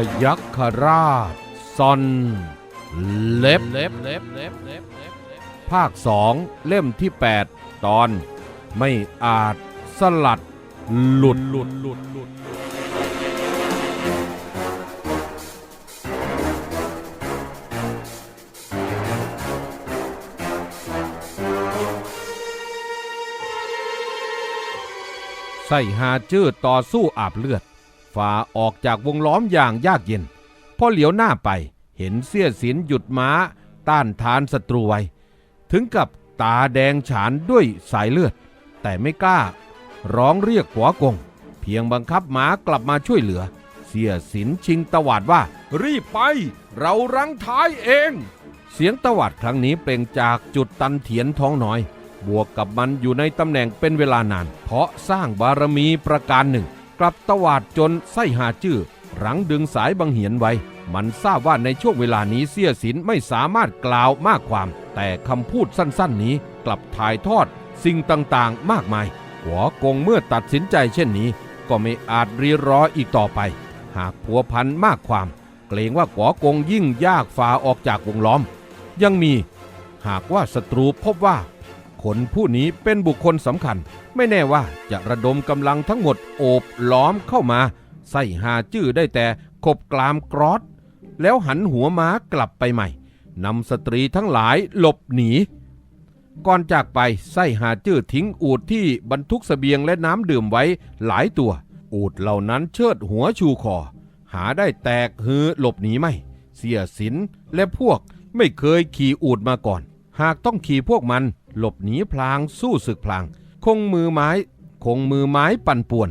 พยัคฆราชซอนเล็บภาคสองเล่มที่ 8 ตอน ไม่อาจสลัด หลุดหลุดหลุดหลุดไส้หาจื้อต่อสู้อาบเลือด ฝ่าออกจากวงล้อมอย่างยากเย็น พอเหลียวหน้าไปเห็นเสี้ยสินหยุดม้า ต้านทานศัตรูไว้ ถึงกับตาแดงฉานด้วยสายเลือด แต่ไม่กล้า ร้องเรียกหัวกง เพียงบังคับม้ากลับมาช่วยเหลือ เสียสินชิงตวาดว่า รีบไป เรารังท้ายเอง เสียงตวาดครั้งนี้เปล่งจากจุดตันเถียนท้องน้อย บวกกับมันอยู่ในตำแหน่งเป็นเวลานาน เพราะสร้างบารมีประการหนึ่ง กลับตวาดจนไส้หาจื้อรังดึงสายบังเหียนไว้ มันทราบว่าในช่วงเวลานี้เสียสินไม่สามารถกล่าวมากความ แต่คำพูดสั้นๆนี้กลับถ่ายทอดสิ่งต่างๆ มากมาย หัวกงเมื่อตัดสินใจเช่นนี้ ก็ไม่อาจรีรออีกต่อไป หากผัวพันมากความ เกรงว่าหัวกงยิ่งยากฝ่าออกจากวงล้อม ยังมี หากว่าศัตรูพบว่า คนผู้นี้เป็นบุคคลสำคัญ ไม่แน่ว่าจะระดมกำลังทั้งหมดโอบล้อมเข้ามา ใส่หาจื้อได้แต่ขบกลามกรอดแล้วหันหัวม้ากลับไปใหม่นำสตรีทั้งหลายหลบหนี ก่อนจากไปไส้หาจื้อทิ้งอูดที่บรรทุกเสบียงและน้ำดื่มไว้หลายตัว อูดเหล่านั้นเชิดหัวชูคอ หาได้แตกฮือหลบหนีไม่ เสียสินและพวกไม่เคยขี่อูดมาก่อน หากต้องขี่พวกมัน หลบหนีพลางสู้ศึกพลาง คงมือไม้ คงมือไม้ปั่นป่วน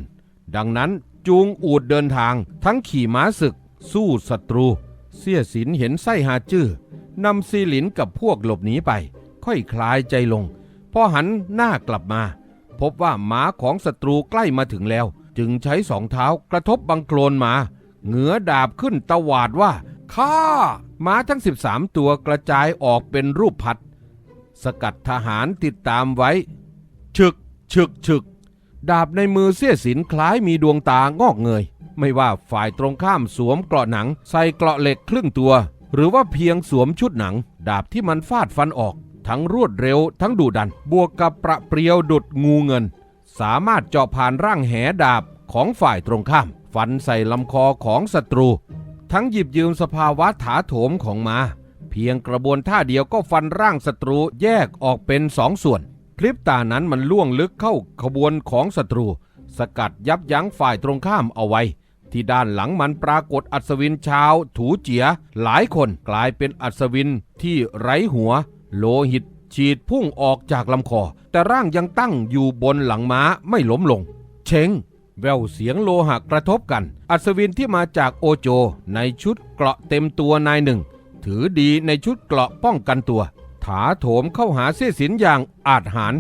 ดังนั้นจูงอูดเดินทาง ทั้งขี่ม้าศึก สู้ศัตรู เสียสินเห็นไส้หาจื้อนำซีหลินกับพวกหลบหนีไป ค่อยคลายใจลง พอหันหน้ากลับมา พบว่าหมาของศัตรูใกล้มาถึงแล้ว จึงใช้สองเท้ากระทบบังโคลนหมาเหงือดาบขึ้นตวาดว่าข้าม้าทั้ง 13 ตัวกระจายออกเป็นรูปพัด สกัดทหารติดตามไว้ ฉึกฉึกฉึก ดาบในมือเสี้ยสินคล้ายมีดวงตางอกเงย ไม่ว่าฝ่ายตรงข้ามสวมเกราะหนัง ใส่เกราะเหล็กครึ่งตัว หรือว่าเพียงสวมชุดหนัง ดาบที่มันฟาดฟันออก ทั้งรวดเร็วทั้งดุดัน บวกกับประเปรียวดุดงูเงิน สามารถเจาะผ่านร่างแหดาบของฝ่ายตรงข้าม ฟันใส่ลำคอของศัตรู ทั้งหยิบยืมสภาวะถาโถมของมา พียงกระบวนท่าเดียวก็ฟันร่างศัตรูแยกออกเป็นสองส่วนพริบตานั้นมันล่วงลึกเข้าขบวนของศัตรู สกัดยับยั้งฝ่ายตรงข้ามเอาไว้ ที่ด้านหลังมันปรากฏอัศวินชาว ถูเจีย หลายคนกลายเป็นอัศวินที่ไร้หัว โลหิต ฉีดพุ่งออกจากลำคอ แต่ร่างยังตั้งอยู่บนหลังม้าไม่ล้มลง เชงแววเสียงโลหะกระทบกัน อัศวินที่มาจากโอโจ ในชุดเกราะเต็มตัวนายหนึ่ง ถือดีในชุดเกราะป้องกันตัว ถาโถมเข้าหาเสียสินอย่างอาจหาร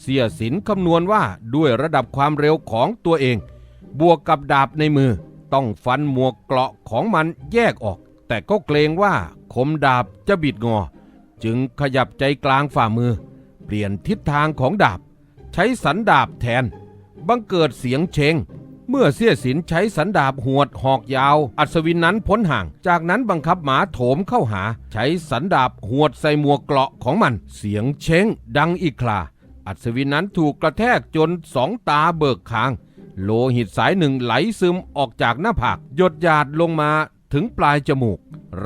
เสียสินคำนวณว่าด้วยระดับความเร็วของตัวเอง บวกกับดาบในมือ ต้องฟันหมวกเกราะของมันแยกออก แต่ก็เกรงว่าคมดาบจะบิดงอ จึงขยับใจกลางฝ่ามือ เปลี่ยนทิศทางของดาบ ใช้สันดาบแทน บังเกิดเสียงเชง เมื่อเสี้ยสินใช้สันดาบหวดหอกยาว อัศวินนั้นพ้นห่าง จากนั้นบังคับหมาโถมเข้าหา ใช้สันดาบหวดใส่หมวกเกราะของมัน เสียงเช้งดังอีกคราอัศวินนั้นถูกกระแทกจนสองตาเบิกคาง โลหิตสายหนึ่งไหลซึมออกจากหน้าผากหยดหยาดลงมาถึงปลายจมูก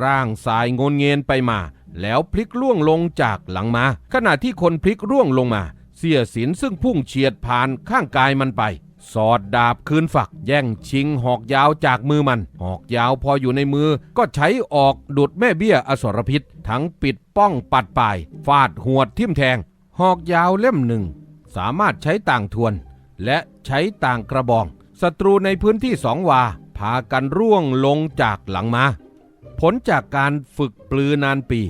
ร่างสายงนเงนไปมา แล้วพลิกล่วงลงจากหลังมา ขณะที่คนพลิกร่วงลงมา เสียสินซึ่งพุ่งเฉียดผ่านข้างกายมันไป สอดดาบคืนฝัก แย่งชิงหอกยาวจากมือมัน หอกยาวพออยู่ในมือ ก็ใช้ออกดุดแม่เบี้ยอสรพิษ ทั้งปิดป้องปัดป่าย ฟาดหวดทิ่มแทง หอกยาวเล่มหนึ่ง สามารถใช้ต่างทวน และใช้ต่างกระบองศัตรูในพื้นที่สองวา พากันร่วงลงจากหลังมา ผลจากการฝึกปลือนานปี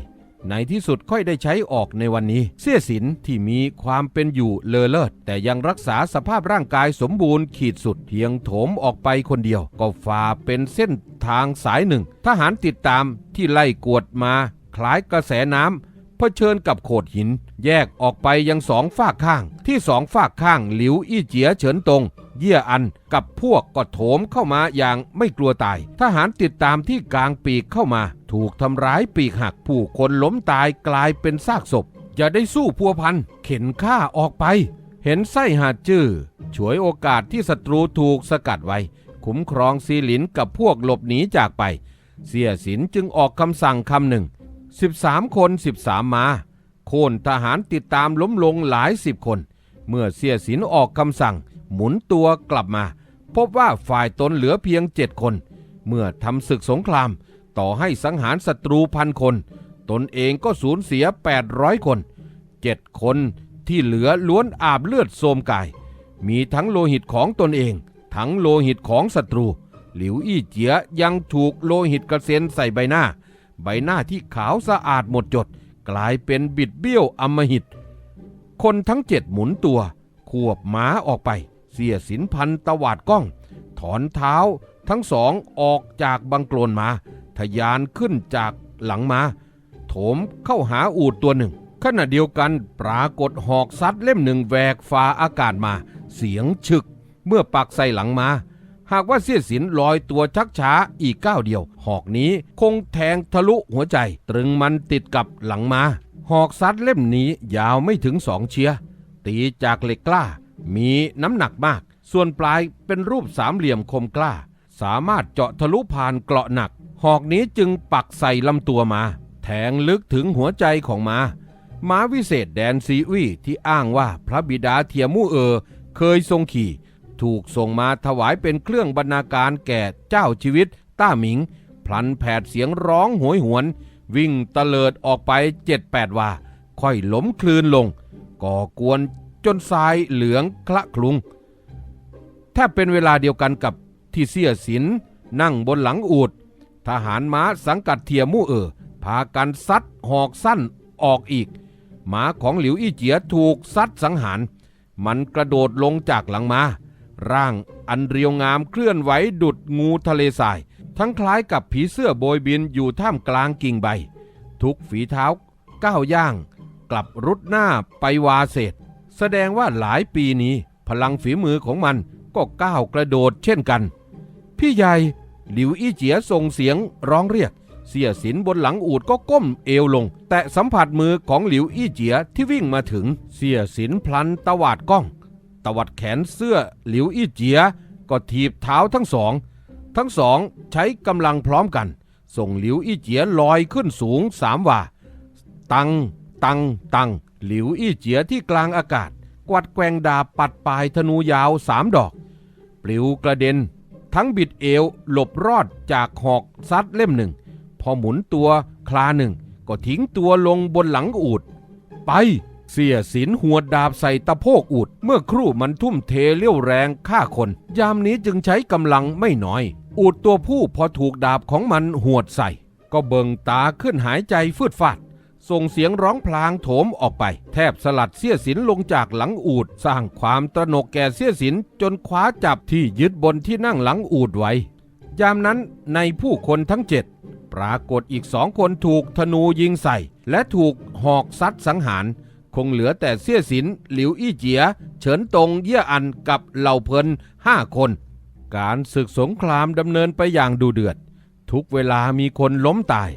ในที่สุดค่อยได้ใช้ออกในวันนี้ เสี้ยสินที่มีความเป็นอยู่เลอเลิศแต่ยังรักษาสภาพร่างกายสมบูรณ์ขีดสุดเพียงโถมออกไปคนเดียว ก็ฝ่าเป็นเส้นทางสายหนึ่ง ทหารติดตามที่ไล่กวดมา คล้ายกระแสน้ำเผชิญกับโขดหิน แยกออกไปยังสองฝากข้าง ที่สองฝากข้างหลิวอี้เจียเฉินตง เยี่ยอันกับพวกก็โถมเข้ามาอย่างไม่กลัวตาย ทหารติดตามที่กลางปีกเข้ามา ถูกทำร้ายปีกหักผู้คนล้มตายกลายเป็นซากศพอย่าได้สู้พัวพันเข็นฆ่าออกไป เห็นไส้หาดจื้อฉวยโอกาสที่ศัตรูถูกสกัดไว้ คุ้มครองซีหลินกับพวกหลบหนีจากไป เสียสินจึงออกคำสั่งคำหนึ่ง 13 คน 13 มา โค่นทหารติดตามล้มลงหลายสิบคน เมื่อเสียสินออกคำสั่ง หมุนตัวกลับมา พบว่าฝ่ายตนเหลือเพียงเจ็ดคน เมื่อทำศึกสงคราม ต่อให้สังหารศัตรูพันคน ตนเองก็สูญเสีย 800 คนเจ็ดคนที่เหลือล้วนอาบเลือดโสมกาย มีทั้งโลหิตของตนเอง ทั้งโลหิตของศัตรู หลิวอี้เจียยังถูกโลหิตกระเซ็นใส่ใบหน้า ใบหน้าที่ขาวสะอาดหมดจด กลายเป็นบิดเบี้ยวอมหิต คนทั้งเจ็ดหมุนตัว ขวบม้าออกไป เสียสินพันตวาดกล้อง ถอนเท้าทั้งสองออกจากบังโกลนมาทะยานขึ้นจากหลังมา โถมเข้าหาอูดตัวหนึ่ง ขณะเดียวกันปรากฏหอกซัดเล่มหนึ่งแหวกฟ้าอากาศมา เสียงฉึก เมื่อปักใส่หลังมา หากว่าเสียสินลอยตัวชักช้าอีกก้าวเดียว หอกนี้คงแทงทะลุหัวใจ ตรึงมันติดกับหลังมา หอกซัดเล่มนี้ยาวไม่ถึงสองเชียตีจากเหล็กกล้า มีน้ำหนักมาก ส่วนปลายเป็นรูปสามเหลี่ยมคมกล้า สามารถเจาะทะลุผ่านเกราะหนัก หอกนี้จึงปักใส่ลำตัวมา แทงลึกถึงหัวใจของมาม้าวิเศษแดนซีวีที่อ้างว่าพระบิดาเทียมู่เออ เคยทรงขี่ ถูกส่งมาถวายเป็นเครื่องบรรณาการแก่เจ้าชีวิต ต้าหมิง พลันแผดเสียงร้องโหยหวน วิ่งตะเลิดออกไปเจ็ดแปดว่า ค่อยล้มคลืนลง ก่อกวน จนทรายเหลืองคละคลุง แทบเป็นเวลาเดียวกันกับที่เสียสินนั่งบนหลังอูด ทหารม้าสังกัดเทียมู่เออพากันซัดหอกสั้นออกอีก หมาของหลิวอี้เจียถูกซัดสังหาร มันกระโดดลงจากหลังมาร่างอันเรียวงามเคลื่อนไหวดุดงูทะเลทราย ทั้งคล้ายกับผีเสื้อโบยบินอยู่ท่ามกลางกิ่งใบ ทุกฝีเท้าก้าวย่าง กลับรุดหน้าไปวาเศษ แสดงว่าหลายปีนี้พลังฝีมือของมันก็ก้าวกระโดดเช่นกัน พี่ใหญ่หลิวอี้เจียส่งเสียงร้องเรียก เสียสินบนหลังอูดก็ก้มเอวลง แต่สัมผัสมือของหลิวอี้เจียที่วิ่งมาถึง เสียสินพลันตวาดก้อง ตวัดแขนเสื้อหลิวอี้เจียก็ถีบเท้าทั้งสอง ทั้งสองใช้กำลังพร้อมกัน ส่งหลิวอี้เจียลอยขึ้นสูงสามว่า ตัง ตัง ตัง หลิวอี้เจียที่กลางอากาศ กวัดแกงดาบปัดปลายธนูยาวสามดอก ปลิวกระเด็น ทั้งบิดเอวหลบรอดจากหอกซัดเล่มหนึ่ง พอหมุนตัวคลาหนึ่ง ก็ทิ้งตัวลงบนหลังอูด ไปเสียสินหัวดาบใส่ตะโพกอูดเมื่อครู่มันทุ่มเทเลี้ยวแรงฆ่าคน ยามนี้จึงใช้กำลังไม่น้อย อูดตัวผู้พอถูกดาบของมันหวดใส่ ก็เบิงตาขึ้นหายใจฟืดฟาด ส่งเสียงร้องพลางโถมออกไป แทบสลัดเสี้ยสินลงจากหลังอูดสร้างความตระหนกแก่เสี้ยสินจนคว้าจับที่ยึดบนที่นั่งหลังอูดไว้ ยามนั้นในผู้คนทั้งเจ็ดปรากฏอีกสองคนถูกธนูยิงใส่ และถูกหอกซัดสังหาร คงเหลือแต่เสี้ยสิน หลิวอี้เจีย เฉินตงเยี่ยอันกับเหล่าเพลินห้าคน การศึกสงครามดำเนินไปอย่างดูเดือด ทุกเวลามีคนล้มตาย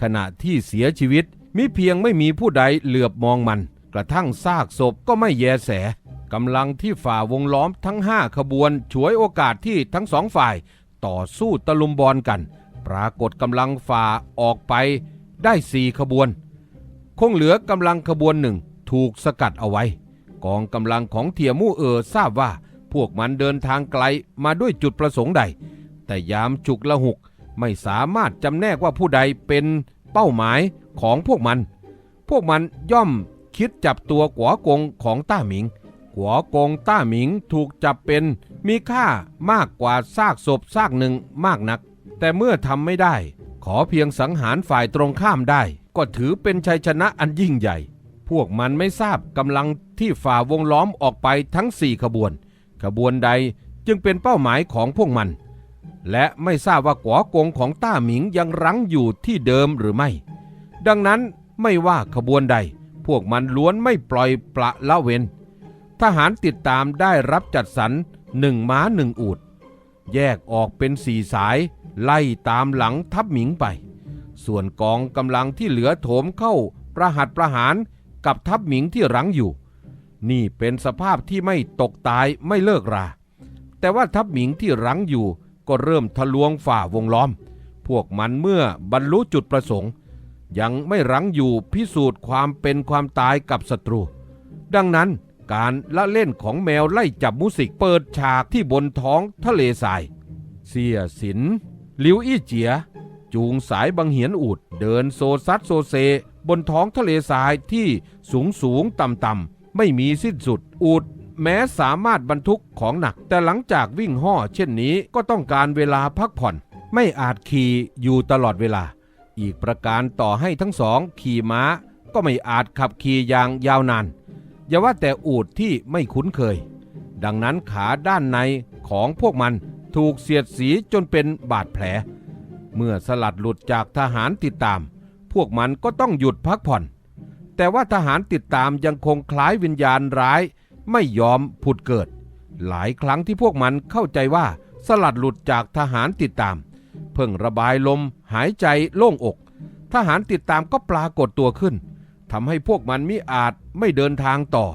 ขณะที่เสียชีวิต มิเพียงไม่มีผู้ใดเหลือบมองมัน กระทั่งซากศพก็ไม่แยแสกำลังที่ฝ่าวงล้อมทั้งห้าขบวนฉวยโอกาสที่ทั้งสองฝ่าย ต่อสู้ตะลุมบอลกัน ปรากฏกำลังฝ่าออกไปได้สี่ขบวน คงเหลือกำลังขบวนหนึ่งถูกสกัดเอาไว้ กองกำลังของเทียมู่เออทราบว่า พวกมันเดินทางไกลมาด้วยจุดประสงค์ใด แต่ยามฉุกละหุกไม่สามารถจำแนกว่าผู้ใดเป็น เป้าหมายของพวกมัน พวกมันย่อมคิดจับตัวกัวกงของต้าหมิงกัวกงต้าหมิงถูกจับเป็นมีค่ามากกว่าซากศพซากหนึ่งมากนัก แต่เมื่อทำไม่ได้ ขอเพียงสังหารฝ่ายตรงข้ามได้ ก็ถือเป็นชัยชนะอันยิ่งใหญ่ พวกมันไม่ทราบกำลังที่ฝ่าวงล้อมออกไปทั้งสี่ขบวน ขบวนใดจึงเป็นเป้าหมายของพวกมัน และไม่ทราบว่ากัวกงของต้าหมิงยังรั้งอยู่ที่เดิมหรือไม่ ดังนั้นไม่ว่าขบวนใด พวกมันล้วนไม่ปล่อยปละละเว้น ทหารติดตามได้รับจัดสรรหนึ่งม้าหนึ่งอูด แยกออกเป็นสี่สาย ไล่ตามหลังทัพหมิงไป ส่วนกองกำลังที่เหลือโถมเข้าประหัตประหารกับทัพหมิงที่รั้งอยู่ นี่เป็นสภาพที่ไม่ตกตายไม่เลิกรา แต่ว่าทัพหมิงที่รั้งอยู่ ก็เริ่มทะลวงฝ่าวงล้อม พวกมันเมื่อบรรลุจุดประสงค์ ยังไม่รั้งอยู่พิสูจน์ความเป็นความตายกับศัตรู ดังนั้นการละเล่นของแมวไล่จับมุสิกเปิดฉากที่บนท้องทะเลทราย เสียสินหลิวอี้เจีย จูงสายบังเหียนอูดเดินโซซัดโซเซ บนท้องทะเลทรายที่สูงสูงต่ำต่ำไม่มีสิ้นสุดอูด แม้สามารถบรรทุกของหนัก แต่หลังจากวิ่งห่อเช่นนี้ก็ต้องการเวลาพักผ่อน ไม่อาจขี่อยู่ตลอดเวลา อีกประการต่อให้ทั้งสองขี่ม้า ก็ไม่อาจขับขี่อย่างยาวนานอย่าว่าแต่อูดที่ไม่คุ้นเคย ดังนั้นขาด้านในของพวกมันถูกเสียดสีจนเป็นบาดแผล เมื่อสลัดหลุดจากทหารติดตาม พวกมันก็ต้องหยุดพักผ่อน แต่ว่าทหารติดตามยังคงคล้ายวิญญาณร้าย ไม่ยอมผุดเกิด หลายครั้งที่พวกมันเข้าใจว่าสลัดหลุดจากทหารติดตาม เพิ่งระบายลมหายใจโล่งอก ทหารติดตามก็ปรากฏตัวขึ้นทำให้พวกมันมิอาจไม่เดินทางต่อ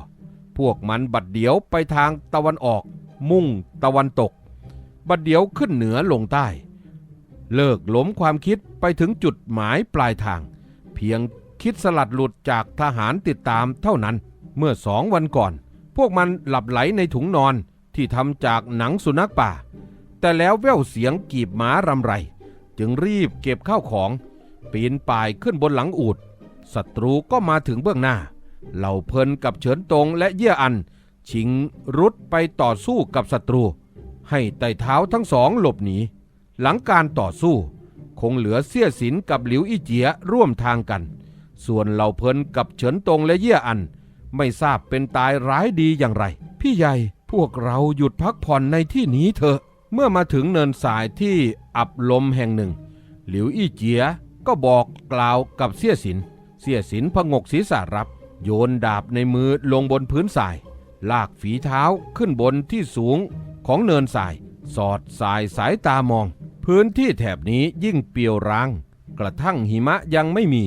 พวกมันบัดเดียวไปทางตะวันออก มุ่งตะวันตก บัดเดียวขึ้นเหนือลงใต้ เลิกหล้มความคิดไปถึงจุดหมายปลายทาง เพียงคิดสลัดหลุดจากทหารติดตามเท่านั้น เมื่อสองวันก่อน พวกมันหลับไหลในถุงนอนที่ทำจากหนังสุนัขป่า แต่แล้วแว่วเสียงกีบหมารำไร จึงรีบเก็บข้าวของ ปีนป่ายขึ้นบนหลังอูดศัตรูก็มาถึงเบื้องหน้า เหล่าเพลินกับเฉินตงและเยี่ยอัน ชิงรุดไปต่อสู้กับศัตรู ให้ไต่เท้าทั้งสองหลบหนี หลังการต่อสู้ คงเหลือเสี้ยสินกับหลิวอี้เจียร่วมทางกัน ส่วนเหล่าเพลินกับเฉินตงและเยี่ยอัน ไม่ทราบเป็นตายร้ายดีอย่างไร พี่ใหญ่พวกเราหยุดพักผ่อนในที่นี้เถอะ เมื่อมาถึงเนินสายที่อับลมแห่งหนึ่ง หลิวอี้เจียก็บอกกล่าวกับเสี้ยสิน เสี้ยสินพงกศีรษะรับ โยนดาบในมือลงบนพื้นทราย ลากฝีเท้าขึ้นบนที่สูงของเนินทราย สอดสายสายตามอง พื้นที่แถบนี้ยิ่งเปลี่ยวร้าง กระทั่งหิมะยังไม่มี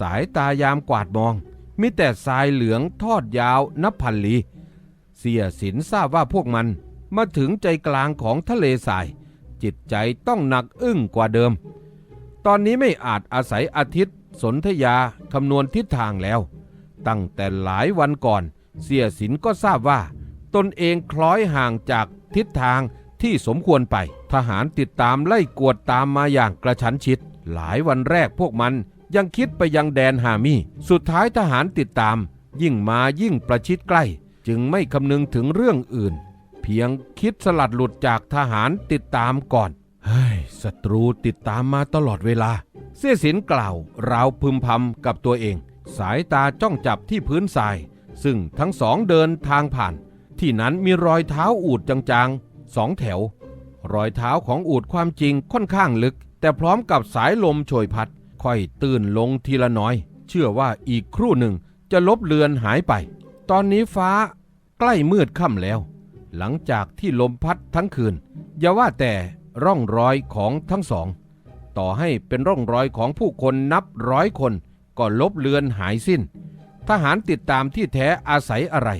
สายตายามกวาดมอง มีแต่ทรายเหลืองทอดยาวนับพันลีเสียสินทราบว่าพวกมันมาถึงใจกลางของทะเลทราย จิตใจต้องหนักอึ้งกว่าเดิม ตอนนี้ไม่อาจอาศัยอาทิตย์ สนธยาคำนวณทิศทางแล้ว ตั้งแต่หลายวันก่อน เสียสินก็ทราบว่า ตนเองคล้อยห่างจากทิศทางที่สมควรไป ทหารติดตามไล่กวดตามมาอย่างกระชั้นชิด หลายวันแรกพวกมัน ยังคิดไปยังแดนฮามีสุดท้ายทหารติดตาม ยิ่งมายิ่งประชิดใกล้ จึงไม่คำนึงถึงเรื่องอื่น เพียงคิดสลัดหลุดจากทหารติดตามก่อนเฮ้ยศัตรูติดตามมาตลอดเวลา เสียสินกล่าวราวพึมพำกับตัวเอง สายตาจ้องจับที่พื้นทราย ซึ่งทั้งสองเดินทางผ่าน ที่นั้นมีรอยเท้าอูดจางๆสองแถว รอยเท้าของอูดความจริงค่อนข้างลึก แต่พร้อมกับสายลมโชยพัด ค่อยตื่นลงทีละน้อย เชื่อว่าอีกครู่หนึ่งจะลบเลือนหายไป ตอนนี้ฟ้าใกล้มืดค่ำแล้ว หลังจากที่ลมพัดทั้งคืน อย่าว่าแต่ร่องรอยของทั้งสอง ต่อให้เป็นร่องรอยของผู้คนนับร้อยคนก็ลบเลือนหายสิ้น ทหารติดตามที่แท้อาศัยอะไร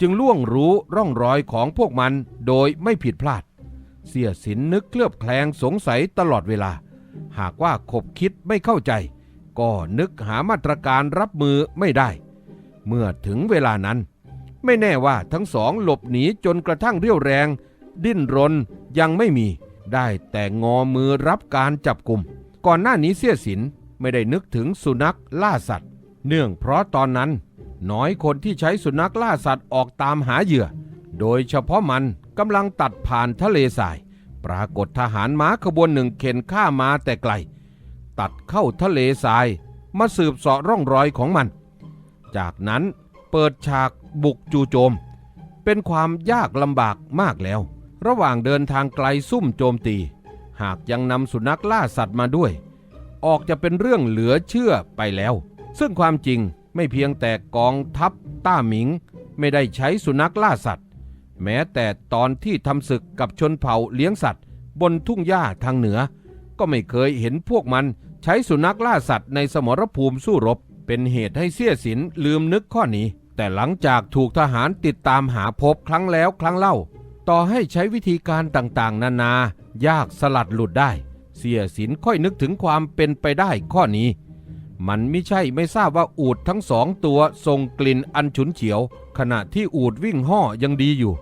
จึงล่วงรู้ร่องรอยของพวกมันโดยไม่ผิดพลาด เสียสินนึกเคลือบแคลงสงสัยตลอดเวลา หากว่าขบคิดไม่เข้าใจ ก็นึกหามาตรการรับมือไม่ได้ เมื่อถึงเวลานั้น ไม่แน่ว่าทั้งสองหลบหนีจนกระทั่งเรี่ยวแรง ดิ้นรนยังไม่มี ได้แต่งอมือรับการจับกลุ่ม ก่อนหน้านี้เสียสินไม่ได้นึกถึงสุนัขล่าสัตว์ เนื่องเพราะตอนนั้น น้อยคนที่ใช้สุนัขล่าสัตว์ออกตามหาเหยื่อ โดยเฉพาะมันกำลังตัดผ่านทะเลทราย ปรากฏทหารม้าขบวนหนึ่งเข็นข้ามมาแต่ไกล ตัดเข้าทะเลทรายมาสืบเสาะร่องรอยของมัน จากนั้นเปิดฉากบุกจู่โจม เป็นความยากลำบากมากแล้ว ระหว่างเดินทางไกลซุ่มโจมตี หากยังนำสุนัขล่าสัตว์มาด้วย ออกจะเป็นเรื่องเหลือเชื่อไปแล้ว ซึ่งความจริงไม่เพียงแต่กองทัพต้าหมิง ไม่ได้ใช้สุนัขล่าสัตว์ แม้แต่ตอนที่ทำศึกกับชนเผ่าเลี้ยงสัตว์ บนทุ่งหญ้าทางเหนือ ก็ไม่เคยเห็นพวกมันใช้สุนัขล่าสัตว์ในสมรภูมิสู้รบ เป็นเหตุให้เสียสินลืมนึกข้อนี้ แต่หลังจากถูกทหารติดตามหาพบครั้งแล้วครั้งเล่า ต่อให้ใช้วิธีการต่างๆ นานายากสลัดหลุดได้ เสียสินค่อยนึกถึงความเป็นไปได้ข้อนี้ มันไม่ใช่ไม่ทราบว่าอูดทั้งสองตัวส่งกลิ่นอันฉุนเฉียว ขณะที่อูดวิ่งห่อยังดีอยู่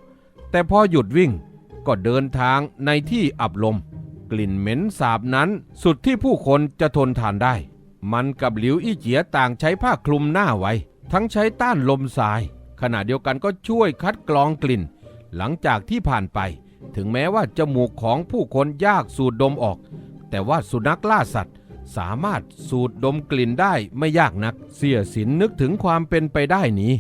แต่พอหยุดวิ่งก็เดินทางในที่อับลม กลิ่นเหม็นสาบนั้นสุดที่ผู้คนจะทนทานได้ มันกับหลิวอี้เจียต่างใช้ผ้าคลุมหน้าไว้ ทั้งใช้ต้านลมทราย ขณะเดียวกันก็ช่วยคัดกรองกลิ่น หลังจากที่ผ่านไป ถึงแม้ว่าจมูกของผู้คนยากสูดดมออก แต่ว่าสุนัขล่าสัตว์ สามารถสูดดมกลิ่นได้ไม่ยากนัก เสียสินนึกถึงความเป็นไปได้นี้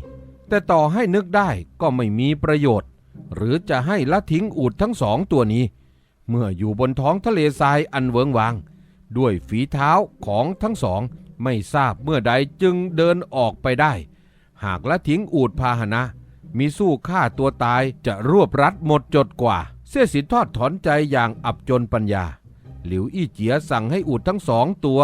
แต่ต่อให้นึกได้ก็ไม่มีประโยชน์ หรือจะให้ละทิ้งอูดทั้งสองตัวนี้ เมื่ออยู่บนท้องทะเลทรายอันเวิงวาง ด้วยฝีเท้าของทั้งสอง ไม่ทราบเมื่อใดจึงเดินออกไปได้ หากละทิ้งอูดพาหนะ มีสู้ฆ่าตัวตายจะรวบรัดหมดจดกว่า เสียสินทอดถอนใจอย่างอับจนปัญญา หลิวอี้เจียสั่งให้อูดทั้งสองตัว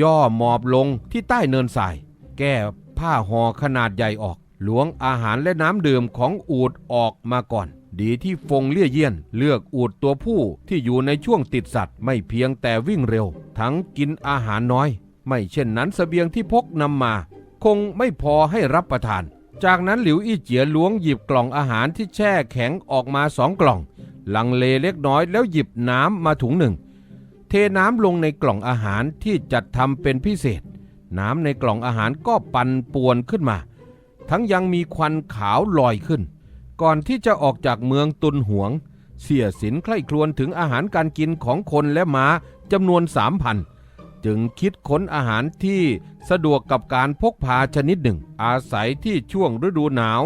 ย่อหมอบลงที่ใต้เนินทราย แก้ผ้าห่อขนาดใหญ่ออก หลวงอาหารและน้ำดื่มของอูดออกมาก่อน ดีที่ฟงเลี่ยเยี่ยน เลือกอูดตัวผู้ที่อยู่ในช่วงติดสัตว์ ไม่เพียงแต่วิ่งเร็ว ทั้งกินอาหารน้อย ไม่เช่นนั้นเสบียงที่พกนำมา คงไม่พอให้รับประทาน จากนั้นหลิวอี้เจียล้วงหยิบกล่องอาหารที่แช่แข็งออกมาสองกล่อง ลังเลเล็กน้อยแล้วหยิบน้ำมาถุงหนึ่ง เทน้ำลงในกล่องอาหารที่จัดทำเป็นพิเศษ น้ำในกล่องอาหารก็ปั่นป่วนขึ้นมา ทั้งยังมีควันขาวลอยขึ้น ก่อนที่จะออกจากเมืองตุนหวง เสียสินใคร่ครวญถึงอาหารการกินของคนและม้าจำนวนสามพันจึงคิดค้นอาหารที่สะดวกกับการพกพาชนิดหนึ่ง อาศัยที่ช่วงฤดูหนาว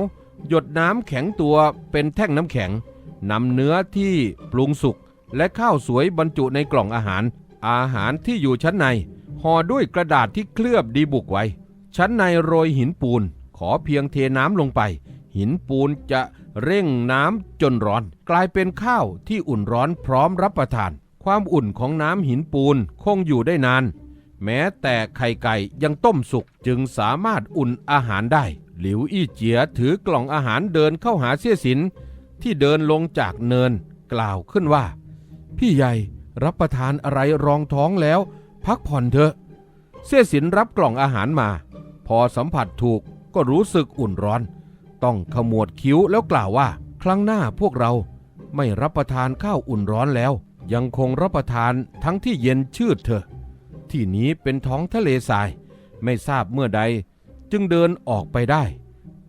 หยดน้ำแข็งตัวเป็นแท่งน้ำแข็งนำเนื้อที่ปรุงสุกและข้าวสวยบรรจุในกล่องอาหาร อาหารที่อยู่ชั้นในห่อด้วยกระดาษที่เคลือบดีบุกไว้ ชั้นในโรยหินปูน ขอเพียงเทน้ำลงไป หินปูนจะเร่งน้ำจนร้อน กลายเป็นข้าวที่อุ่นร้อนพร้อมรับประทาน ความอุ่นของน้ำหินปูนคงอยู่ได้นาน แม้แต่ไข่ไก่ยังต้มสุกจึงสามารถอุ่นอาหารได้ หลิวอี้เจียถือกล่องอาหารเดินเข้าหาเสี่ยสิน ที่เดินลงจากเนิน กล่าวขึ้นว่า พี่ใหญ่รับประทานอะไรรองท้องแล้ว พักผ่อนเถอะ เสี่ยสินรับกล่องอาหารมา พอสัมผัสถูก ก็รู้สึกอุ่นร้อน ต้องขมวดคิ้วแล้วกล่าวว่า ครั้งหน้าพวกเราไม่รับประทานข้าวอุ่นร้อนแล้ว ยังคงรับประทานทั้งที่เย็นชืดเถอะ ที่นี้เป็นท้องทะเลทราย ไม่ทราบเมื่อใด จึงเดินออกไปได้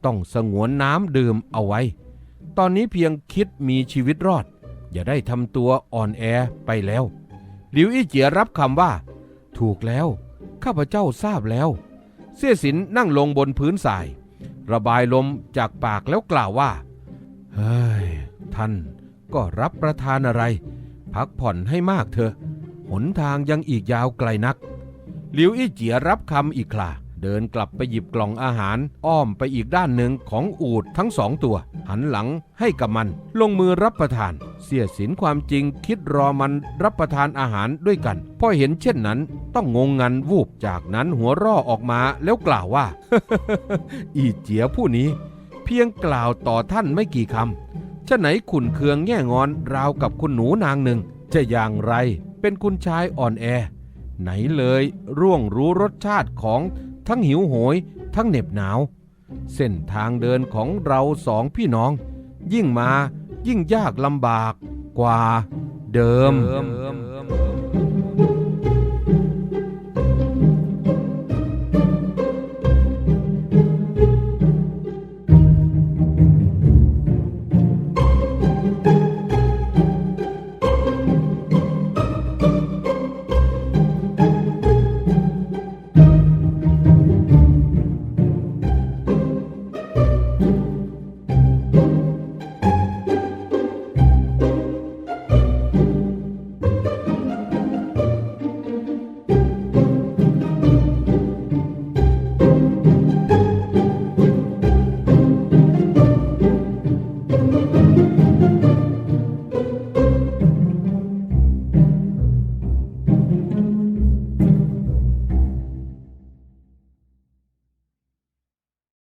ต้องสงวนน้ำดื่มเอาไว้ ตอนนี้เพียงคิดมีชีวิตรอด อย่าได้ทำตัวอ่อนแอไปแล้วหลิวอี้เจียรับคำว่า ถูกแล้ว ข้าพเจ้าทราบแล้ว เสี้ยสินนั่งลงบนพื้นทราย ระบายลมจากปากแล้วกล่าวว่า เฮ้ย ท่านก็รับประทานอะไร พักผ่อนให้มากเถอะ หนทางยังอีกยาวไกลนัก หลิวอี้เจียรับคำอีกครา เดินกลับไปหยิบกล่องอาหาร อ้อมไปอีกด้านหนึ่งของอูดทั้งสองตัว หันหลังให้กับมัน ลงมือรับประทาน เสียสินความจริงคิดรอมันรับประทานอาหารด้วยกัน พอเห็นเช่นนั้น ต้องงงงันวูบจากนั้นหัวร่อออกมาแล้วกล่าวว่า อีเจียผู้นี้ เพียงกล่าวต่อท่านไม่กี่คำฉะไหนขุนเคืองแง่งอนราวกับคุณหนูนางหนึ่ง จะอย่างไรเป็นคุณชายอ่อนแอ ไหนเลยร่วงรู้รสชาติของ ทั้งหิวโหย ทั้งเหน็บหนาว เส้นทางเดินของเราสองพี่น้อง ยิ่งมายิ่งยากลำบากกว่าเดิม